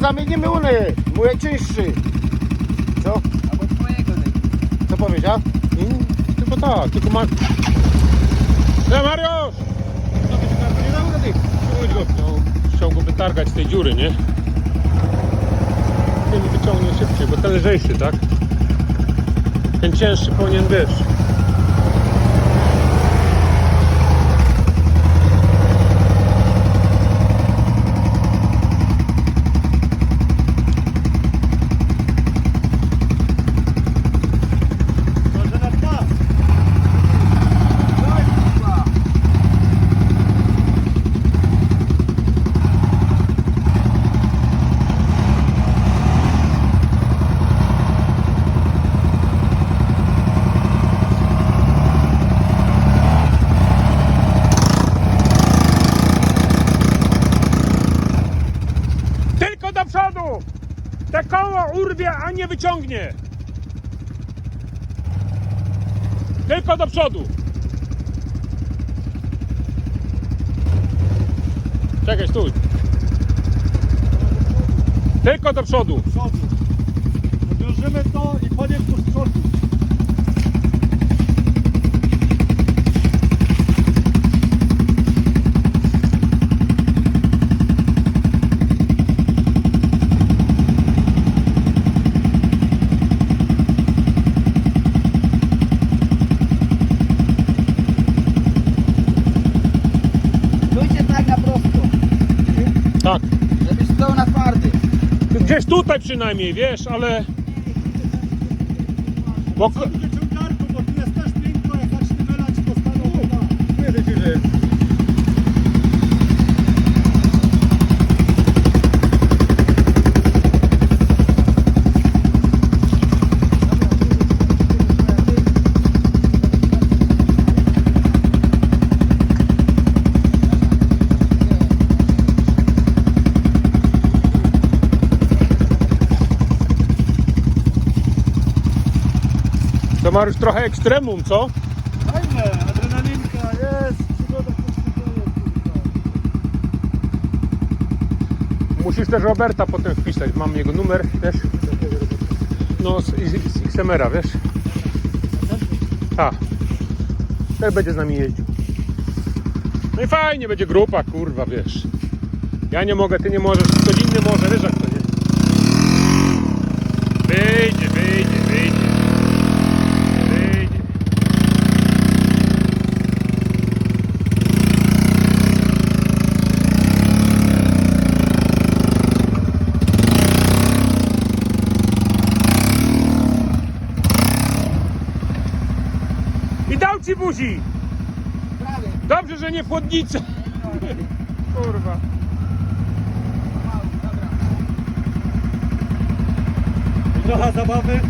zamienimy uny. Mój cięższy. Co? Albo twojego. Co powiesz, a? Mm, Tylko tak, tylko ma... E, Mariusz! No to się nie dał rady. Spróbuj go. No, chciał go wytargać z tej dziury, nie? Ten wyciągnie szybciej, bo ten lżejszy, tak? Ten cięższy powinien, wiesz... Może na dwa. Dawaj, kurwa. Tylko do przodu! Te koło urwie, a nie wyciągnie! Tylko do przodu! Czekaj, stój! Tylko do przodu! przodu. Odwiążymy to i po niego z przodu. Stójcie tak na prosto, Tak. żebyś stał na twardy. Gdzieś tutaj przynajmniej, wiesz, ale... Bo... ko- Będzie ciągarką, bo tu jest też piękno, jak zacznie wylać, to staną woda. Tu jest dziury. To Mariusz trochę ekstremum, co? Fajne, adrenalinka, jest, przygoda. Musisz też Roberta potem wpisać, mam jego numer, wiesz? No, z, z, z XMR-a, wiesz? A, też będzie z nami jeździł. No i fajnie, będzie grupa, kurwa, wiesz. Ja nie mogę, ty nie możesz, ktoś inny może, wiesz jak I dał ci buzi! Prawie. Dobrze, że nie w chłodnicy. Kurwa. Trochę zabawy.